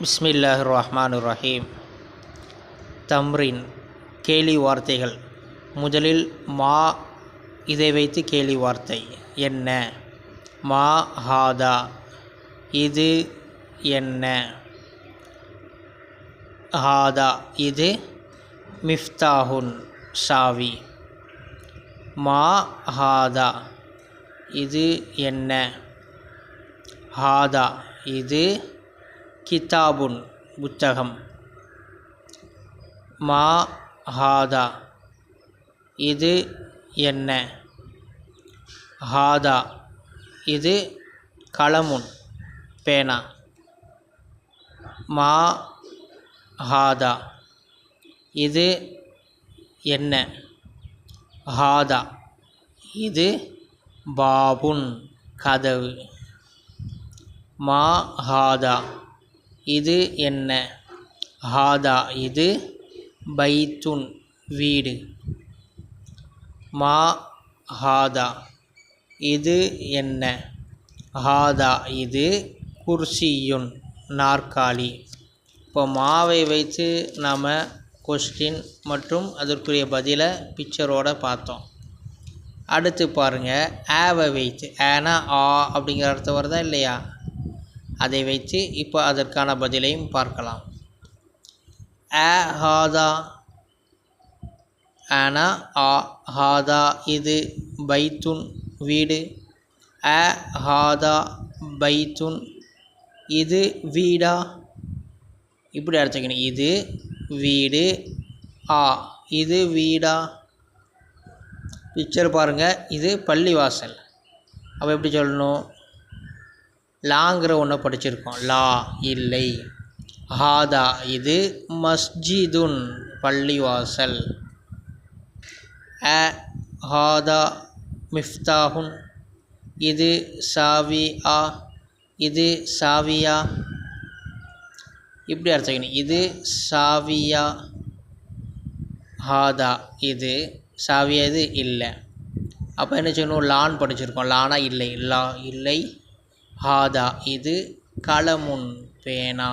பிஸ்மில்லாஹ் ரஹ்மான் ரஹீம் தம்ரின் கேலி வார்த்தைகள். முதலில் மா இதை வைத்து கேலி வார்த்தை. என்ன? மா ஹாதா. இது என்ன? ஹாதா. இது மிஃப்தாஹுன் சாவி மா ஹாதா. இது என்ன? ஹாதா. இது கிதாபுன் புத்தகம். மா ஹாதா. இது என்ன? ஹாதா. இது கலமுன் பேனா. மா ஹாதா. இது என்ன? ஹாதா. இது பாபுன் கதவு. மா ஹாதா. இது என்ன? ஹாதா இது பைத்துன் வீடு. மா ஹாதா இது என்ன? ஹாதா இது குர்சியுன் நாற்காலி. இப்போ மாவை வைத்து நாம் கொஸ்டின் மற்றும் அதற்குரிய பதிலை பிக்சரோட பார்த்தோம். அடுத்து பாருங்கள் ஆவை வைத்து. ஏன்னா ஆ அப்படிங்கிற அர்த்தம் வருதா இல்லையா? அதை வைத்து இப்போ அதற்கான பதிலையும் பார்க்கலாம். அ ஹாதா ஆனா ஆ ஹாதா இது பைத்துன் வீடு. அ ஹாதா பைத்துன். இது வீடா? இப்படி அர்த்தக்கணும் இது வீடு. ஆ இது வீடா? பிக்சர் பாருங்கள் இது பள்ளிவாசல். அப்போ எப்படி சொல்லணும்? லாங்கிற ஒன்றை படிச்சிருக்கோம். லா இல்லை. ஹாதா இது மஸ்ஜிதுன் பள்ளிவாசல். அ ஹாதா மிஃப்தாஹுன். இது சாவி ஆ. இது சாவியா? இப்படி அர்த்தம் இது சாவியா? ஹாதா இது சாவியா இது இல்லை. அப்போ என்ன செய்யணும்? லான் படிச்சிருக்கோம். லானா இல்லை. லா இல்லை. ஹாதா இது கலமுன் பேனா.